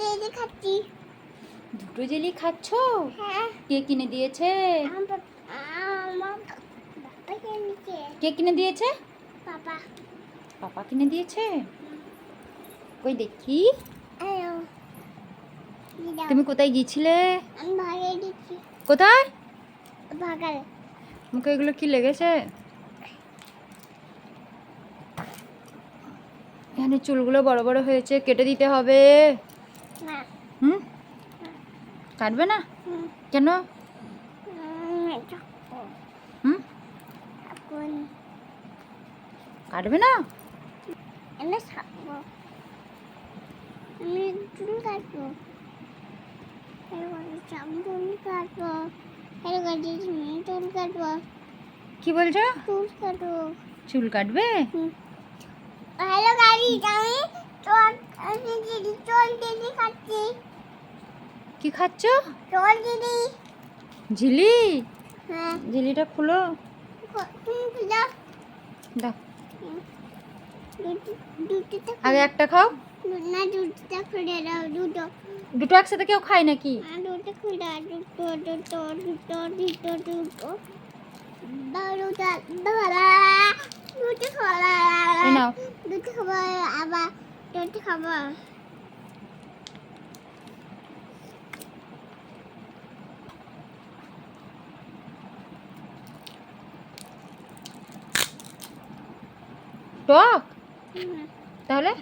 Jelly খাচ্ছি। দুটো jelly খাচ্ছ? হ্যাঁ। কে কিনে দিয়েছে? কে কিনে দিয়েছে? বাবা। পাপা কিনে দিয়েছে? কই দেখি। তুমি কোথায় গিয়েছিলে? কোথায়? মুখে এগুলো কি লেগেছে? এখানে চুলগুলো বড় বড় হয়েছে কেটে দিতে হবে। হুম? কাটবে না? কেন? হুম, কাটবে না? আমি খাব আমি চুল কাটবো। চামচুল কাটবো। চুল কাটবো। কি বলছো? চুল কাটবো। চুল কাটবে? হ্যালো গাড়ি আমি চল আমি দিদি চল দিদি খাচ্ছি। কি খাচ্ছ? চল দিদি। ঝিলি? হ্যাঁ। ঝিলিটা খুলো। দাও। দুটো আগে একটা খাও। না দুটোটা খুলে দাও দুটো। দুটো একসাথে কেউ খায় নাকি? আর দুটো খুলে দাও দুটো দুটো দুটো দুটো দুটো। দুটো দুটো দুটো খাবার আবার টক? তাহলে?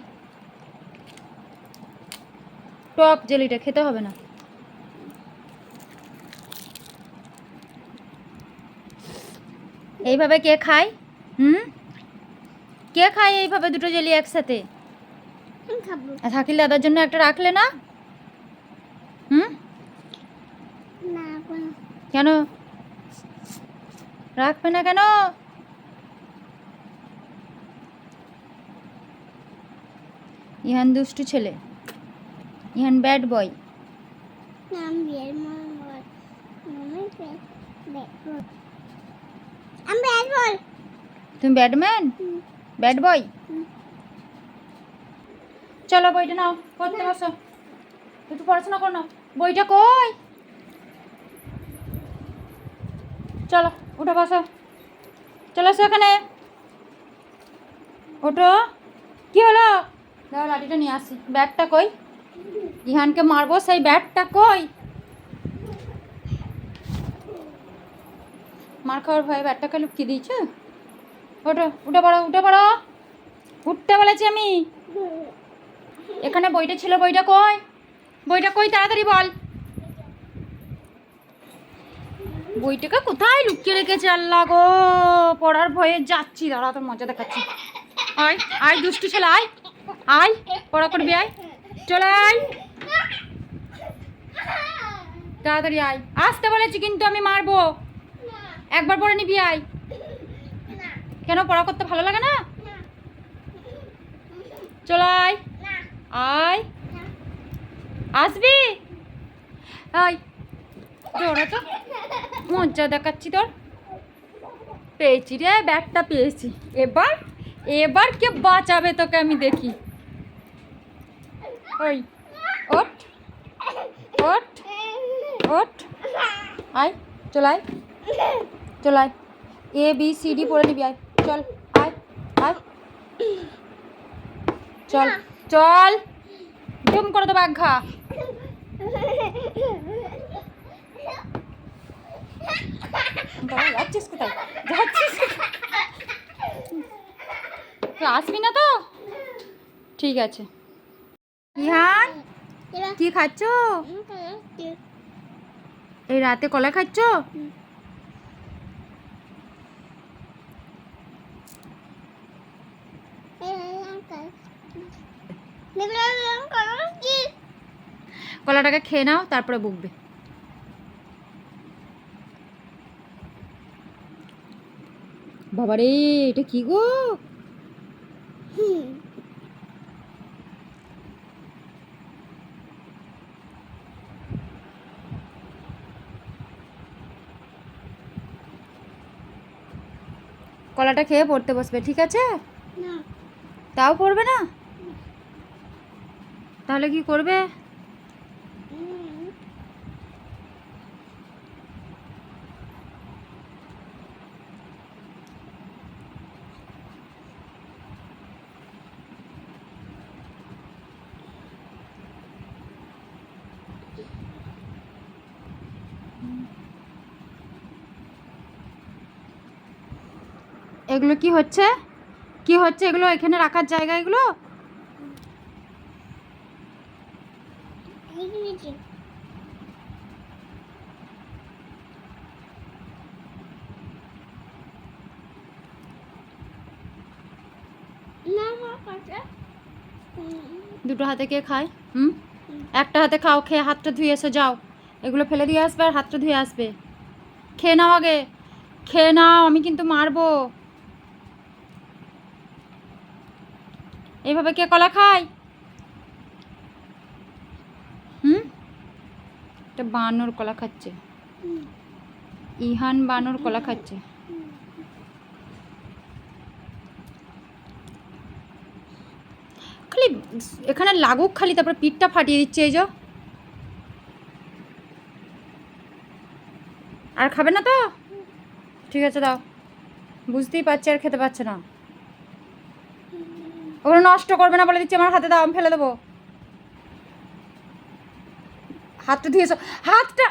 টক জেলিটা খেতে হবে না। এইভাবে কে খায়? হুম? কে খায় এইভাবে দুটো জেলি একসাথে? শাকিল দাদার জন্য একটা রাখলে না? হুম? না কেন? রাখবে না কেন? ইহান দুষ্টু ছেলে। ইহান ব্যাড বয় তুমি ব্যাডম্যান ব্যাড বয়। চলো বইটা নাও, পড়তে বসো। একটু পড়াশোনা করো না বইটা কই? চলো, উঠে, বসো। চলো এসো এখানে। ওঠো। কি হলো? দাও লাঠিটা নিয়ে আসি। ব্যাগটা কই? ইহানকে মারবো, সেই ব্যাগটা কই? মার খাওয়ার ভয়ে ব্যাগটাকে লুকিয়ে দিয়েছে। ওঠো, উঠে পড়ো উঠে পড়ো। উঠতে বলেছি আমি। এখানে বইটা ছিল, বইটা কই? বইটা কই তাড়াতাড়ি বল। বইটাকে কোথায় লুকিয়ে রেখেছে আল্লাহ গো? পড়ার ভয়ে যাচ্ছি, দাঁড়া তোর মজা দেখাচ্ছি। আয় আয় দুষ্টু ছেলে, আয়। আয়, পড়া করবি, আয়। চলে আয়। তাড়াতাড়ি আয়। আসতে বলেছি কিন্তু আমি মারবো। একবার পরে নিবি, আয়। কেন পড়া করতে ভালো লাগে না? চলে আয়। আয়। আসবি? আয়। তোরা তো মজা দেখাচ্ছি তোর। পেয়েছি রে, ব্যাগটা পেয়েছি। এবার এবার কে বাঁচাবে তোকে আমি দেখি। ওই, ওঠ ওঠ ওঠ। আয় চলায় চলায় এ বি সি ডি পড়ে নিবি, আয়। চল, আয় আয়। চল। চল। ডুম করে দেবো এক ঘা। যাচ্ছিস কোথায়? যাচ্ছিস তুই আসবি না তো? ঠিক আছে। ইহান কি খাচ্ছ? এই রাতে কলা খাচ্ছ? কলাটাকে খেয়ে নাও তারপরে বকবে। বাবারে এটা কি গো? কলাটা খেয়ে পড়তে বসবে ঠিক আছে? তাও পড়বে না? তাহলে কি করবে? এগুলো কি হচ্ছে? কি হচ্ছে এগুলো? এখানে রাখার জায়গা এগুলো? দুটো হাতে কে খায়? হুম? একটা হাতে খাও, খেয়ে হাতটা ধুয়ে এসো, যাও। এগুলো ফেলে দিয়ে আসবে আর হাতটা ধুয়ে আসবে। খেয়ে নাও আগে। খেয়ে নাও, আমি কিন্তু মারবো। এইভাবে কে কলা খায় হুম এটা বানর কলা খাচ্ছে। ইহান বানর কলা খাচ্ছে। খালি এখানে লাগুক খালি, তারপর পিঠটা ফাটিয়ে দিচ্ছে এই যে। আর খাবে না তো? ঠিক আছে দাও। বুঝতেই পারছি আর খেতে পারছে না। ওগুলো নষ্ট করবে না বলে দিচ্ছি, আমার হাতে দাও, আমি ফেলে দেবো। হাতটা ধুয়েছো হাতটা!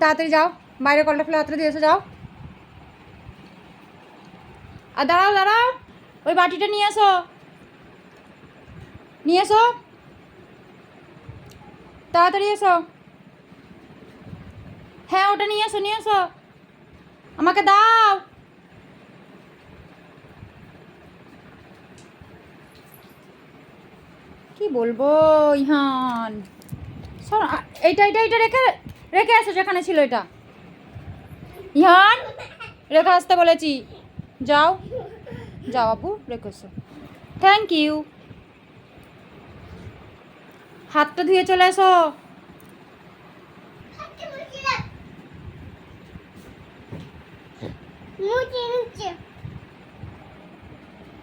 তাড়াতাড়ি যাও। বাইরে কলটা ফেলে হাতটা দিয়েছ যাও। আর দাঁড়াও দাঁড়াও। ওই বাটিটা নিয়ে এসো। নিয়ে এসো। তাড়াতাড়ি এসো। হ্যাঁ ওটা নিয়ে এসো নিয়ে এসো। আমাকে দাও। কি বলব, ইহান? সর। আ- এইটা এইটা এইটা রেখে রেখে আসো যেখানে ছিল এটা। ইহান, রেখে আসতে বলেছি। যাও। যাও আপু, রেখে এসো। থ্যাংক ইউ হাতটা ধুয়ে চলে এসো। মুচি মুচি।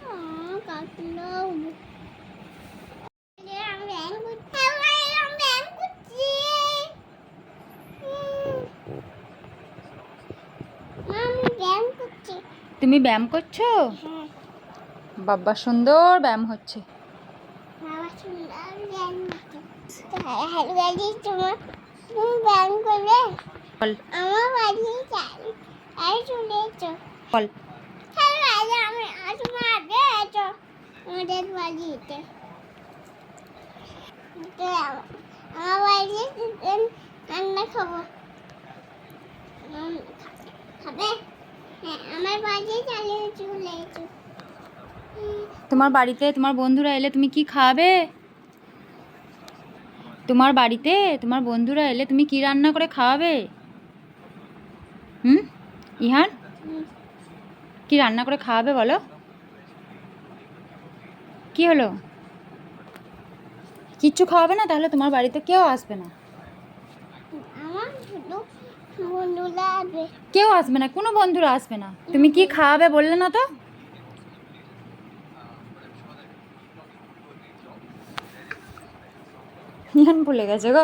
আহ কাটলো আমি ব্যায়াম করছি আমি ব্যায়াম করছি আমি ব্যায়াম করছি তুমি ব্যায়াম করছ? হ্যাঁ। বাবা সুন্দর ব্যায়াম হচ্ছে। বাবা সুন্দর ব্যায়াম করছে তোমার বাড়িতে তোমার বন্ধুরা এলে তুমি কি খাবে? তোমার বাড়িতে তোমার বন্ধুরা এলে তুমি কি রান্না করে খাওয়াবে? হুম? ইহান? কি রান্না করে খাওয়াবে বলো? কি হলো? কিচ্ছু খাওয়াবে না তাহলে তোমার বাড়িতে কেউ আসবে না। বন্ধুরা আসবে কেউ আসবে না কোনো বন্ধুরা আসবে না। তুমি কি খাওয়াবে বললে না তো? ইহান ভুলে গেছে গো।